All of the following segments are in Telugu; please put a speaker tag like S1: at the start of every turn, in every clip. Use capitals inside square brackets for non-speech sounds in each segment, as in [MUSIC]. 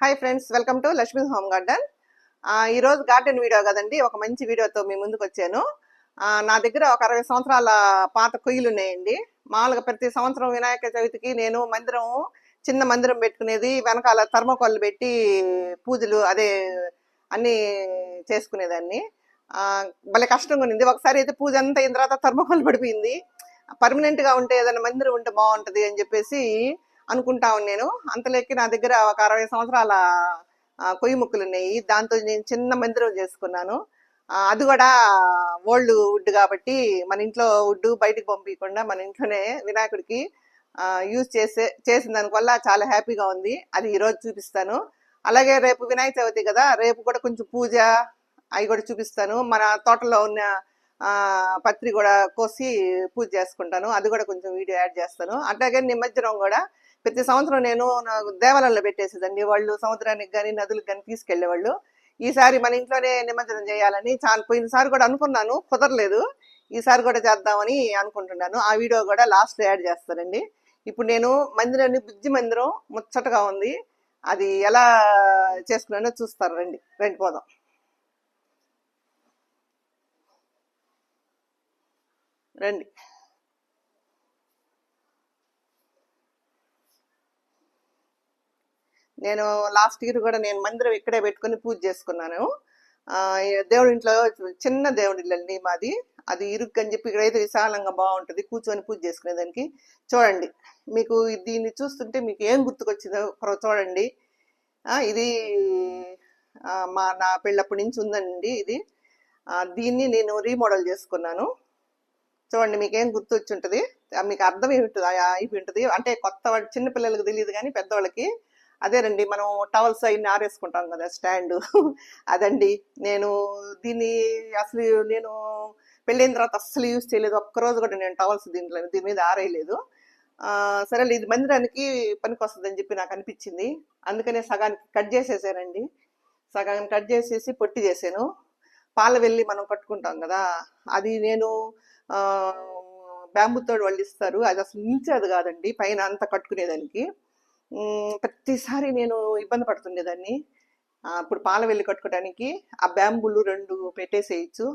S1: Hi friends welcome to Lakshmi home garden ఈరోజు గార్డెన్ వీడియో కదండి ఒక మంచి వీడియోతో మీ ముందుకు వచ్చాను. నా దగ్గర ఒక అరవై సంవత్సరాల పాత కొయ్యలు ఉన్నాయండి. మామూలుగా ప్రతి సంవత్సరం వినాయక చవితికి నేను మందిరం చిన్న మందిరం పెట్టుకునేది వెనకాల థర్మకోళ్ళు పెట్టి పూజలు అదే అన్నీ చేసుకునేదాన్ని. భలే కష్టంగా ఉంది ఒకసారి అయితే పూజ అంతా అయిన తర్వాత థర్మకోల్ పడిపోయింది. పర్మనెంట్గా ఉంటే ఏదైనా మందిరం ఉంటే బాగుంటది అని చెప్పేసి అనుకుంటా నేను. అంతలోకి నా దగ్గర ఒక అరవై సంవత్సరాల కొయ్యి ముక్కలు ఉన్నాయి. దాంతో నేను చిన్న మందిరం చేసుకున్నాను. అది కూడా ఓల్డ్ వుడ్ కాబట్టి మన ఇంట్లో వుడ్ బయటకు పంపించకుండా మన ఇంట్లోనే వినాయకుడికి యూజ్ చేసే చేసిన దానివల్ల చాలా హ్యాపీగా ఉంది. అది ఈరోజు చూపిస్తాను. అలాగే రేపు వినాయక చవితి కదా రేపు కూడా కొంచెం పూజ అవి కూడా చూపిస్తాను. మన తోటలో ఉన్న పత్రి కూడా కోసి పూజ చేసుకుంటాను. అది కూడా కొంచెం వీడియో యాడ్ చేస్తాను. అట్లాగే నిమజ్జనం కూడా ప్రతి సంవత్సరం నేను నాకు దేవాలయంలో పెట్టేసేదండి. వాళ్ళు సముద్రానికి కానీ నదులకు కానీ తీసుకెళ్ళేవాళ్ళు ఈసారి మన ఇంట్లోనే నిమజ్జనం చేయాలని చాలా పోయినసారి కూడా అనుకున్నాను. కుదరలేదు. ఈసారి కూడా చేద్దామని అనుకుంటున్నాను. ఆ వీడియో కూడా లాస్ట్ యాడ్ చేస్తానండి. ఇప్పుడు నేను మందిరాన్ని బుద్ధి మందిరం ముచ్చటగా ఉంది. అది ఎలా చేసుకున్నానో చూస్తారు రండి. రండి పోదాం. రండి. నేను లాస్ట్ ఇయర్ కూడా నేను మందిరం ఇక్కడే పెట్టుకొని పూజ చేసుకున్నాను. దేవుడి ఇంట్లో చిన్న దేవుడి ఇల్లండి మాది. అది ఇరుక్కు అని చెప్పి ఇక్కడైతే విశాలంగా బాగుంటుంది. కూర్చొని పూజ చేసుకునేదానికి చూడండి మీకు దీన్ని చూస్తుంటే మీకు ఏం గుర్తుకొచ్చిందో చూడండి. ఇది మా నా పెళ్ళప్పటి నుంచి ఉందండి ఇది. దీన్ని నేను రీమోడల్ చేసుకున్నాను. చూడండి మీకు ఏం గుర్తు వచ్చి ఉంటుంది మీకు అర్థం ఏమిటి అయిపోయి ఉంటుంది. అంటే కొత్త చిన్నపిల్లలకు తెలియదు కానీ పెద్దవాళ్ళకి అదేనండి మనం టవల్స్ అవన్నీ ఆరేసుకుంటాం కదా స్టాండ్. [LAUGHS] అదండి. నేను దీన్ని అసలు నేను పెళ్ళైన తర్వాత అస్సలు యూజ్ చేయలేదు. ఒక్కరోజు కూడా నేను టవల్స్ దీంట్లో దీని మీద ఆరేయలేదు. సరే ఇది మందిరానికి పనికి వస్తుందని చెప్పి నాకు అనిపించింది. అందుకనే సగానికి కట్ చేసేసానండి. సగానికి కట్ చేసేసి పొట్టి చేసాను పాల వెళ్ళి మనం కట్టుకుంటాం కదా అది నేను బ్యాంబుతో వాళ్ళు ఇస్తారు. అది అసలు నిలిచేది కాదండి పైన అంతా కట్టుకునేదానికి. ప్రతిసారి నేను ఇబ్బంది పడుతుండేదాన్ని. ఇప్పుడు పాల వెళ్ళి కట్టుకోవడానికి ఆ బ్యాంబులు రెండు పెట్టేసేయచ్చు.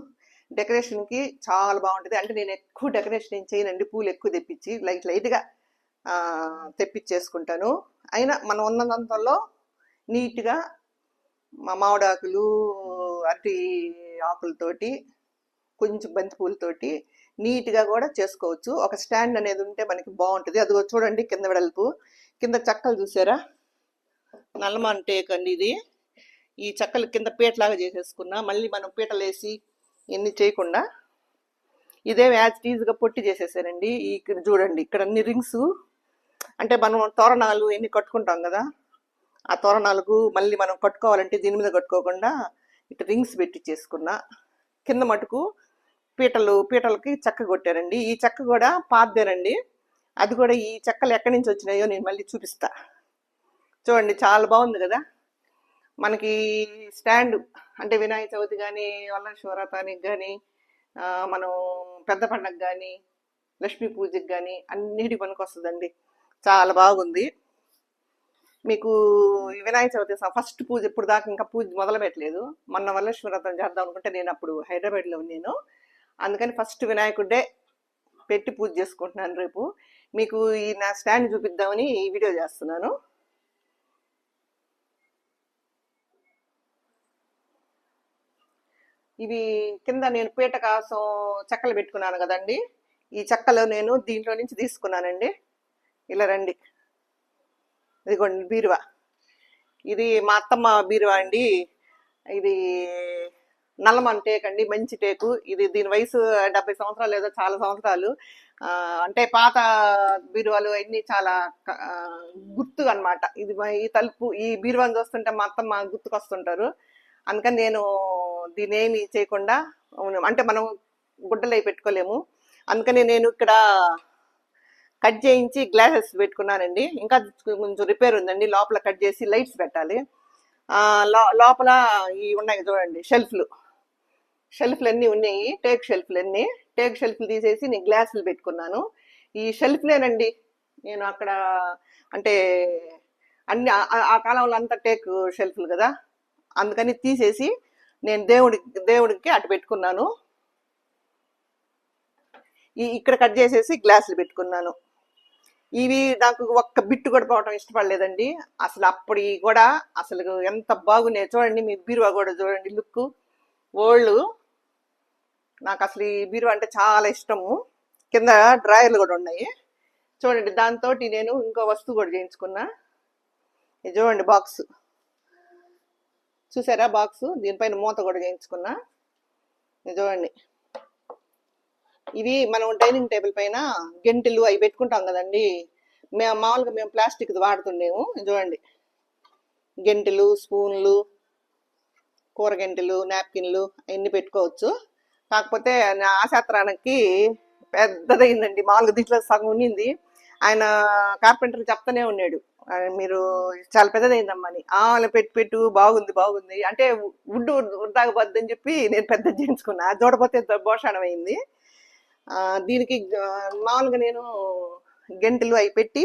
S1: డెకరేషన్కి చాలా బాగుంటుంది. అంటే నేను ఎక్కువ డెకరేషన్ ఏం చేయనండి. పూలు ఎక్కువ తెప్పించి లైట్ లైట్గా తెప్పించేసుకుంటాను. అయినా మనం ఉన్నదంతలో నీట్గా మా మామిడాకులు అరటి ఆకులతోటి కొంచెం బంతి పూలతోటి నీట్గా కూడా చేసుకోవచ్చు. ఒక స్టాండ్ అనేది ఉంటే మనకి బాగుంటుంది. అది చూడండి కింద వెడల్పు. కింద చెక్కలు చూసారా? నల్లమాన్ టేక్ అండి ఇది. ఈ చెక్కలు కింద పీటలాగా చేసేసుకున్నా మళ్ళీ మనం పీటలు వేసి ఎన్ని చేయకుండా ఇదే యాజ్ టీజ్గా పొట్టి చేసేసానండి ఈ ఇక్కడ చూడండి ఇక్కడ అన్ని రింగ్స్. అంటే మనం తోరణాలు ఎన్ని కట్టుకుంటాం కదా ఆ తోరణాలకు మళ్ళీ మనం కట్టుకోవాలంటే దీని మీద కట్టుకోకుండా ఇటు రింగ్స్ పెట్టి చేసుకున్నా. కింద మటుకు పీటలు పీటలకి చెక్క కొట్టారండి. ఈ చెక్క కూడా పాతదేనండి. అది కూడా ఈ చెక్కలు ఎక్కడి నుంచి వచ్చినాయో నేను మళ్ళీ చూపిస్తా. చూడండి చాలా బాగుంది కదా? మనకి స్టాండ్ అంటే వినాయక చవితి కానీ వల్ల శివరాతానికి కానీ మనం పెద్ద పండగ కానీ లక్ష్మీ పూజకి కానీ అన్నిటి పనికి వస్తుందండి చాలా బాగుంది. మీకు వినాయక చవితి ఫస్ట్ పూజ ఇప్పుడు దాకా ఇంకా పూజ మొదలు పెట్టలేదు. మొన్న వల్ల శివరాత్రం చేద్దాం అనుకుంటే నేను అప్పుడు హైదరాబాద్లో ఉన్నాను. అందుకని ఫస్ట్ వినాయకుడే పెట్టి పూజ చేసుకుంటున్నాను రేపు. మీకు ఈ నా స్టాండ్ చూపిద్దామని ఈ వీడియో చేస్తున్నాను. ఇవి కింద నేను పీట కోసం చెక్కలు పెట్టుకున్నాను కదండి. ఈ చెక్కలు నేను దీంట్లో నుంచి తీసుకున్నానండి. ఇలా రండి. ఇదిగోండి బీరువా. ఇది మా అత్తమ్మ బీరువా అండి. ఇది నల్లమన్ టేక్ అండి మంచి టేకు. ఇది దీని వయసు డెబ్బై సంవత్సరాలు లేదా చాలా సంవత్సరాలు. అంటే పాత బీరువాలు అన్ని చాలా గుర్తు అనమాట ఇది ఈ తలుపు ఈ బీరువాని చూస్తుంటే మా అత్తమ్మ గుర్తుకొస్తుంటారు. అందుకని నేను దీని ఏమి చేయకుండా అవును, అంటే మనం గుడ్డలు అవి పెట్టుకోలేము. అందుకని నేను ఇక్కడ కట్ చేయించి గ్లాసెస్ పెట్టుకున్నానండి. ఇంకా కొంచెం రిపేర్ ఉందండి. లోపల కట్ చేసి లైట్స్ పెట్టాలి. లో- లోపల ఈ ఉన్నాయి చూడండి షెల్ఫ్లు. షెల్ఫ్లు అన్నీ ఉన్నాయి టేక్ షెల్ఫ్లు అన్నీ టేక్ షెల్ఫ్లు తీసేసి నేను గ్లాసులు పెట్టుకున్నాను. ఈ షెల్ఫ్లేనండి నేను అక్కడ అంటే అన్ని ఆ- కాలంలో అంతా టేక్ షెల్ఫ్లు కదా. అందుకని తీసేసి నేను దేవుడికి దేవుడికి అటు పెట్టుకున్నాను. ఈ ఇక్కడ కట్ చేసేసి గ్లాసులు పెట్టుకున్నాను. ఇవి నాకు ఒక్క బిట్టు కూడా పోవటం ఇష్టపడలేదండి. అసలు అప్పుడు కూడా అసలు ఎంత బాగున్నాయి చూడండి. మీ బీరువా కూడా చూడండి లుక్ ఓల్డ్ నాకు అసలు ఈ బీరువా అంటే చాలా ఇష్టము. కింద డ్రాయర్లు కూడా ఉన్నాయి. చూడండి దాంతో నేను ఇంకో వస్తువు కూడా చేయించుకున్నా. ఇది చూడండి బాక్స్. చూసారా బాక్స్? దీనిపైన మూత కూడా చేయించుకున్నా. ఇది చూడండి. ఇవి మనం డైనింగ్ టేబుల్ పైన గెంటెలు అవి పెట్టుకుంటాం కదండి. మేము మామూలుగా మేము ప్లాస్టిక్ వాడుతుండేము. చూడండి. గెంటెలు స్పూన్లు కూర గెంటెలు నాప్కిన్లు అవన్నీ పెట్టుకోవచ్చు. కాకపోతే నా ఆశాత్రానికి పెద్దదైందండి. మామూలుగా దీంట్లో సగం ఉన్నింది. ఆయన కార్పెంటర్ చెప్తానే ఉన్నాడు. మీరు చాలా పెద్దదైందమ్మని. ఆమె పెట్టి పెట్టు బాగుంది బాగుంది. అంటే వుడ్ వృద్ధాగబద్దు అని చెప్పి నేను పెద్ద చేయించుకున్నా. చూడపోతే భోషాణం అయింది. దీనికి మామూలుగా నేను గెంటెలు అవి పెట్టి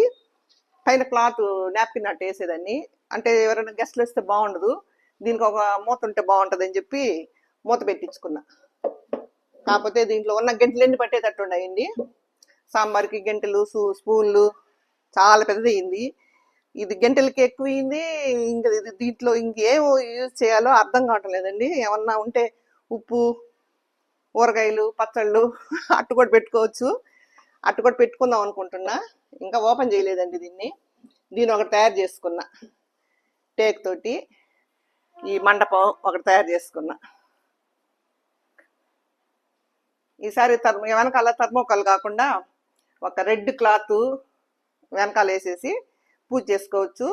S1: పైన క్లాత్ నాప్కిన్ అట్టు వేసేదాన్ని. అంటే ఎవరైనా గెస్ట్లు వస్తే బాగుండదు. దీనికి ఒక మూత ఉంటే బాగుంటుంది అని చెప్పి మూత పెట్టించుకున్నా. కాకపోతే దీంట్లో ఉన్న గంటలు పట్టేటట్టు ఉన్నాయండి సాంబార్కి గంటలు స్పూన్లు చాలా పెద్దదయ్యింది. ఇది గంటలకి ఎక్కువైంది ఇంకా ఇది దీంట్లో ఇంకేం యూజ్ చేయాలో అర్థం కావటం లేదండి. ఏమన్నా ఉంటే ఉప్పు ఊరగాయలు పచ్చళ్ళు [LAUGHS] అట్టు కూడా పెట్టుకోవచ్చు. అట్టు కూడా పెట్టుకుందాం అనుకుంటున్నా. ఇంకా ఓపెన్ చేయలేదండి దీన్ని. దీన్ని ఒకటి తయారు చేసుకున్నా. టేక్ తోటి ఈ మండపం ఒకటి తయారు చేసుకున్నా. ఈసారి తర్మ వెనకాల థర్మోకాల్ కాకుండా ఒక రెడ్ క్లాత్ వెనకాల వేసేసి పూజ చేసుకోవచ్చు.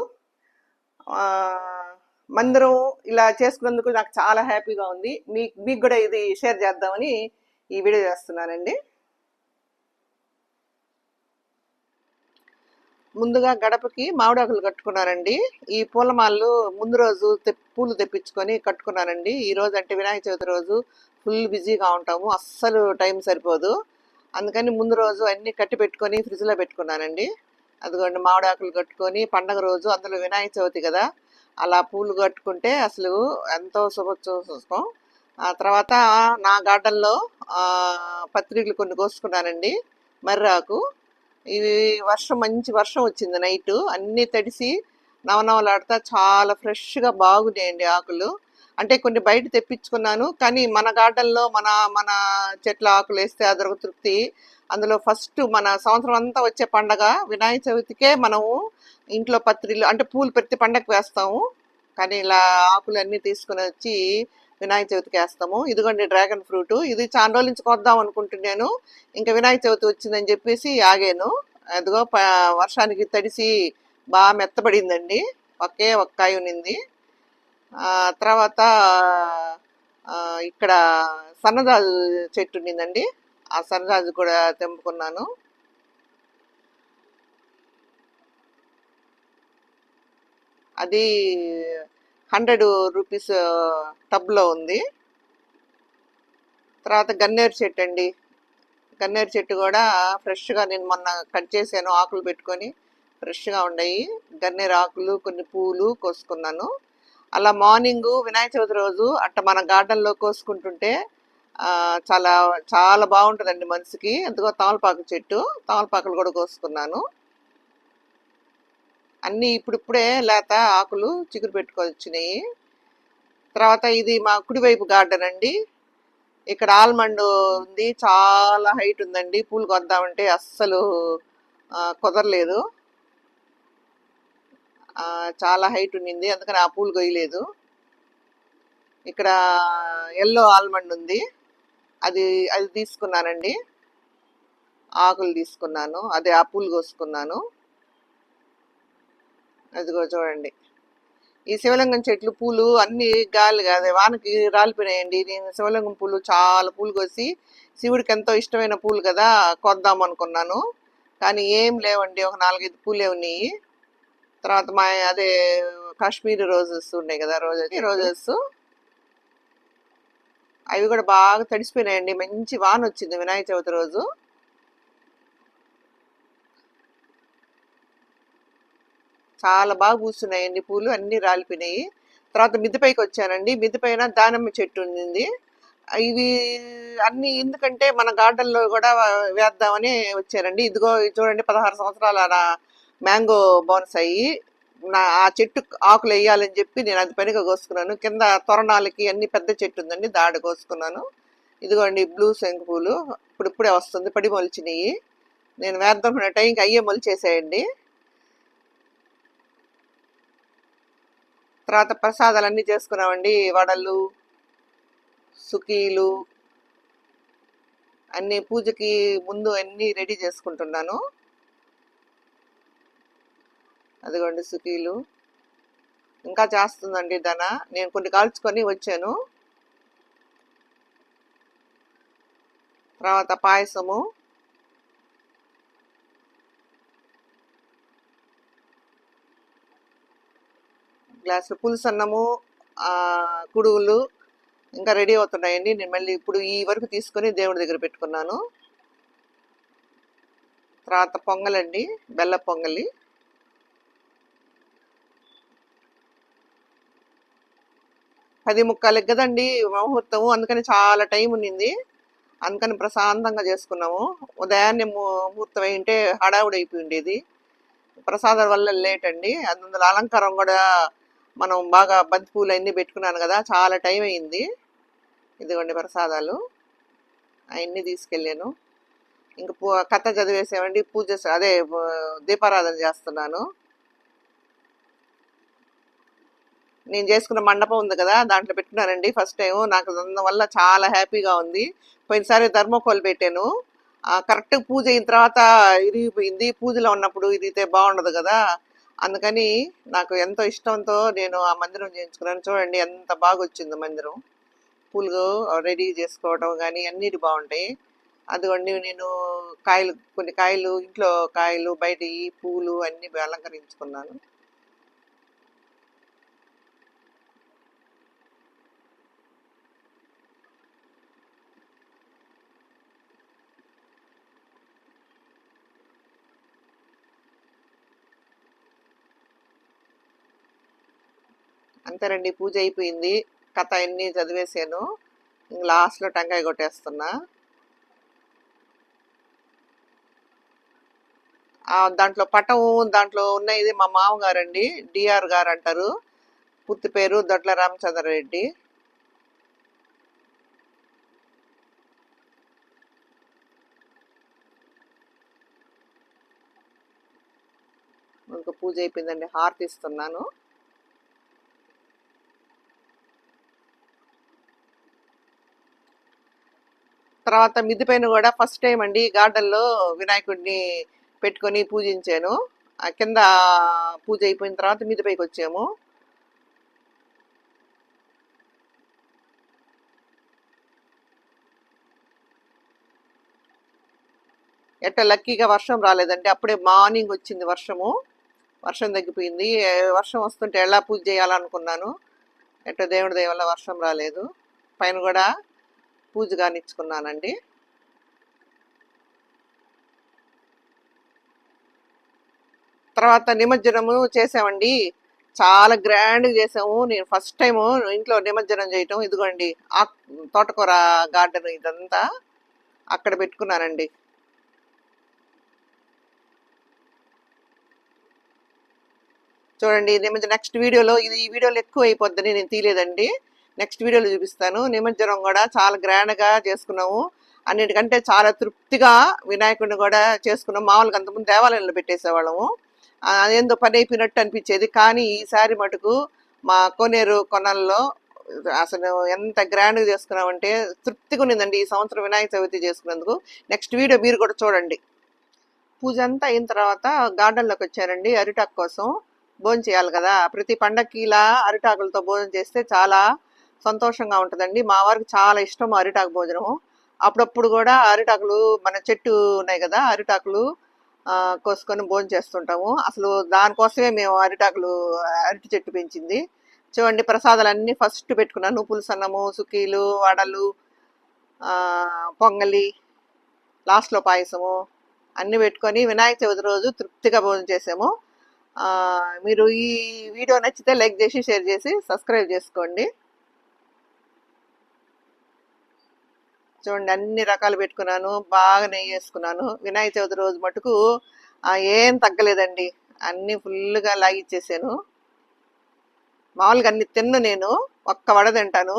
S1: మందిరం ఇలా చేసుకున్నందుకు నాకు చాలా హ్యాపీగా ఉంది. మీ మీకు కూడా ఇది షేర్ చేద్దామని ఈ వీడియో చేస్తున్నానండి. ముందుగా గడపకి మామిడాకులు కట్టుకున్నానండి ఈ పూలమాలలు ముందు రోజు తె- పూలు తెప్పించుకొని కట్టుకున్నానండి ఈ రోజు అంటే వినాయక చవితి రోజు. ఫుల్ బిజీగా ఉంటాము. అస్సలు టైం సరిపోదు. అందుకని ముందు రోజు అన్నీ కట్టి పెట్టుకొని ఫ్రిడ్జ్లో పెట్టుకున్నానండి. అదిగోండి మామిడాకులు కట్టుకొని పండగ రోజు అందులో వినాయక చవితి కదా అలా పూలు కట్టుకుంటే అసలు ఎంతో శుభోత్సవం ఆ తర్వాత నా గార్డెన్లో పత్రికలు కొన్ని కోసుకున్నానండి. మర్రాకు. ఇది వర్షం మంచి వర్షం వచ్చింది నైట్. అన్నీ తడిసి నవనవలాడుతా చాలా ఫ్రెష్గా బాగున్నాయండి ఆకులు. అంటే కొన్ని బయట తెప్పించుకున్నాను కానీ మన గార్డెన్లో మన మన చెట్ల ఆకులు వేస్తే అదొక తృప్తి. అందులో ఫస్ట్ మన సంవత్సరం అంతా వచ్చే పండగ వినాయక చవితికే మనము ఇంట్లో పత్రిలు అంటే పూలు ప్రతి పండగకి వేస్తాము. కానీ ఇలా ఆకులు అన్నీ తీసుకుని వచ్చి వినాయక చవితికి వేస్తాము. ఇదిగోండి డ్రాగన్ ఫ్రూట్. ఇది చాలా రోజుల నుంచి కొద్దాం అనుకుంటున్నాను. ఇంకా వినాయక చవితి వచ్చిందని చెప్పేసి ఆగాను. అదిగో ప- వర్షానికి తడిసి బాగా మెత్తబడిందండి. ఒకే ఒక్క కాయ ఉన్నింది. తర్వాత ఇక్కడ సన్నజాజు చెట్టు ఉండిందండి. ఆ సన్నజాజు కూడా తెంపుకున్నాను. అది హండ్రెడ్ రూపీస్ టబ్లో ఉంది. తర్వాత గన్నేరు చెట్టు అండి. గన్నేరు చెట్టు కూడా ఫ్రెష్గా నేను మొన్న కట్ చేశాను ఆకులు పెట్టుకొని. ఫ్రెష్గా ఉన్నాయి. గన్నేరు ఆకులు కొన్ని పూలు కోసుకున్నాను. అలా మార్నింగ్ వినాయక చవితి రోజు అట్ట మన గార్డెన్లో కోసుకుంటుంటే చాలా చాలా బాగుంటుందండి మనసుకి. ఎందుకో తమలపాకు చెట్టు తమలపాకులు కూడా కోసుకున్నాను. అన్నీ ఇప్పుడిప్పుడే లేత ఆకులు చిగురు పెట్టుకొచ్చినాయి తర్వాత ఇది మా కుడివైపు గార్డెన్ అండి. ఇక్కడ ఆల్మండ్ ఉంది చాలా హైట్ ఉందండి. పూలు కొద్దామంటే అస్సలు కుదరలేదు. చాలా హైట్ ఉండింది. అందుకని ఆ పూలు కొయ్యలేదు ఇక్కడ ఎల్లో ఆల్మండ్ ఉంది. అది అది తీసుకున్నానండి. ఆకులు తీసుకున్నాను. అదే ఆ పూలు కోసుకున్నాను. అదిగో చూడండి. ఈ శివలింగం చెట్లు పూలు అన్ని గాలి అదే వానకి రాలిపోయినాయండి. నేను శివలింగం పూలు చాలా పూలు కోసి శివుడికి ఎంతో ఇష్టమైన పూలు కదా కొద్దాం అనుకున్నాను. కానీ ఏం లేవండి. ఒక నాలుగైదు పూలే ఉన్నాయి. తర్వాత మా అదే కాశ్మీరీ రోజెస్ ఉన్నాయి కదా రోజెస్. రోజెస్ అవి కూడా బాగా తడిసిపోయినాయండి. మంచి వాన వచ్చింది వినాయక చవితి రోజు. చాలా బాగా పూస్తున్నాయండి పూలు అన్నీ రాలిపోయినాయి. తర్వాత మిద్దెపైకి వచ్చానండి. మిద్దె పైన దానిమ్మ చెట్టు ఉంది ఇవి అన్ని ఎందుకంటే మన గార్డెన్లో కూడా వేద్దామని వచ్చారండి ఇదిగో ఇది చూడండి పదహారు సంవత్సరాల మ్యాంగో బోనసాయి నా ఆ చెట్టు ఆకులు వేయాలని చెప్పి నేను అది పనిగా కోసుకున్నాను. కింద తొరణాలకి అన్ని పెద్ద చెట్టు ఉందండి దాడి కోసుకున్నాను. ఇదిగోండి బ్లూ శంకు పూలు ఇప్పుడు ఇప్పుడే వస్తుంది పడి మొలిచినాయి. నేను వేద్దాం టైంకి అయ్యే మొలిచేసేయండి. తర్వాత ప్రసాదాలు అన్నీ చేసుకున్నామండి వడలు సుకీలు అన్ని పూజకి ముందు అన్నీ రెడీ చేసుకుంటున్నాను. అదిగోండి సుకీలు ఇంకా చేస్తుందండి ధన. నేను కొన్ని కాల్చుకొని వచ్చాను. తర్వాత పాయసము. గ్లాసు పులుసు అన్నము కుడుగులు ఇంకా రెడీ అవుతున్నాయండి. నేను మళ్ళీ ఇప్పుడు ఈ వరకు తీసుకొని దేవుడి దగ్గర పెట్టుకున్నాను. తర్వాత పొంగలండి బెల్ల పొంగలి. పది ముక్కాలకి కదండి ముహూర్తము. అందుకని చాలా టైం ఉన్నింది అందుకని ప్రశాంతంగా చేసుకున్నాము. ఉదయాన్నే ముహూర్తం అయింటే హడావుడి అయిపోయి ఉండేది. ప్రసాదం వల్ల లేట్ అండి. అందులో అలంకారం కూడా మనం బాగా బంతి పూలు అన్నీ పెట్టుకున్నాను కదా చాలా టైం అయింది. ఇదిగోండి ప్రసాదాలు. అవన్నీ తీసుకెళ్ళాను. ఇంక పూ కథ చదివేసామండి పూజ అదే దీపారాధన చేస్తున్నాను. నేను చేసుకున్న మండపం ఉంది కదా దాంట్లో పెట్టుకున్నానండి ఫస్ట్ టైం నాకు అందువల్ల చాలా హ్యాపీగా ఉంది. పోయినసారి ధర్మకోల్ పెట్టాను. కరెక్ట్ పూజ అయిన తర్వాత ఇరిగిపోయింది. పూజలో ఉన్నప్పుడు ఇరిగితే బాగుండదు కదా. అందుకని నాకు ఎంతో ఇష్టంతో నేను ఆ మందిరం చేయించుకున్నాను. చూడండి ఎంత బాగా వచ్చింది మందిరం. పూలు రెడీ చేసుకోవడం కానీ అన్నిటి బాగుంటాయి. అదిగోండి నేను కాయలు కొన్ని కాయలు ఇంట్లో కాయలు బయట పూలు అన్నీ అలంకరించుకున్నాను. అంతేనండి పూజ అయిపోయింది. కథ అన్నీ చదివేశాను. లాస్ట్లో టెంకాయ కొట్టేస్తున్నా. దాంట్లో పటం దాంట్లో ఉన్న ఇది మా మామగారండి డిఆర్ గారు అంటారు. పూర్తి పేరు దొడ్ల రామచంద్రరెడ్డి ఇంకా పూజ అయిపోయిందండి హారతి ఇస్తున్నాను. తర్వాత మిద్ది పైన కూడా ఫస్ట్ టైం అండి గార్డెన్లో వినాయకుడిని పెట్టుకొని పూజించాను. ఆ కింద పూజ అయిపోయిన తర్వాత మిద్ది పైకి వచ్చాము. ఎట్ట లక్కీగా వర్షం రాలేదండి. అప్పుడే మార్నింగ్ వచ్చింది వర్షము. వర్షం తగ్గిపోయింది. వర్షం వస్తుంటే ఎలా పూజ చేయాలనుకున్నాను. ఎట్ట దేవుడి దయ వల్ల వర్షం రాలేదు. పైన కూడా పూజ కానిచ్చుకున్నానండి తర్వాత నిమజ్జనము చేసామండి. చాలా గ్రాండ్గా చేసాము. నేను ఫస్ట్ టైము ఇంట్లో నిమజ్జనం చేయటం. ఇదిగోండి ఆ తోటకూర గార్డెన్ ఇదంతా అక్కడ పెట్టుకున్నానండి. చూడండి నిమజ్జనం నెక్స్ట్ వీడియోలో ఇది ఈ వీడియోలో ఎక్కువ అయిపోద్దని నేను తీయలేదండి. నెక్స్ట్ వీడియోలో చూపిస్తాను. నిమజ్జనం కూడా చాలా గ్రాండ్గా చేసుకున్నాము. అన్నిటికంటే చాలా తృప్తిగా వినాయకుడిని కూడా చేసుకున్నాం మామూలుగా అంతకుముందు దేవాలయంలో పెట్టేసేవాళ్ళము. అదేందో పని అయిపోయినట్టు అనిపించేది. కానీ ఈసారి మటుకు మా కోనేరు కొనల్లో అసలు ఎంత గ్రాండ్గా చేసుకున్నామంటే తృప్తిగా ఉన్నిందండి ఈ సంవత్సరం వినాయక చవితి చేసుకున్నందుకు. నెక్స్ట్ వీడియో మీరు కూడా చూడండి. పూజ అంతా అయిన తర్వాత గార్డెన్లోకి వచ్చారండి అరిటాకు కోసం. భోజనం చేయాలి కదా. ప్రతి పండక్కి ఇలా అరిటాకులతో భోజనం చేస్తే చాలా సంతోషంగా ఉంటుందండి. మా వారికి చాలా ఇష్టం అరిటాకు భోజనం అప్పుడప్పుడు కూడా అరిటాకులు మన చెట్టు ఉన్నాయి కదా అరిటాకులు కోసుకొని భోజనం చేస్తుంటాము. అసలు దానికోసమే మేము అరిటాకులు అరటి చెట్టు పెంచింది. చూడండి ప్రసాదాలు అన్నీ ఫస్ట్ పెట్టుకున్నాను. పులుసు అన్నము సుకీలు వడలు పొంగలి లాస్ట్లో పాయసము అన్నీ పెట్టుకొని వినాయక చవితి రోజు తృప్తిగా భోజనం చేసాము. మీరు ఈ వీడియో నచ్చితే లైక్ చేసి షేర్ చేసి సబ్స్క్రైబ్ చేసుకోండి. చూడండి అన్ని రకాలు పెట్టుకున్నాను బాగా నెయ్యి వేసుకున్నాను. వినాయక చవితి రోజు మటుకు ఏం తగ్గలేదండి. అన్ని ఫుల్గా లాగిచ్చేసాను మామూలుగా అన్ని తిన్ను నేను ఒక్క వడ తింటాను.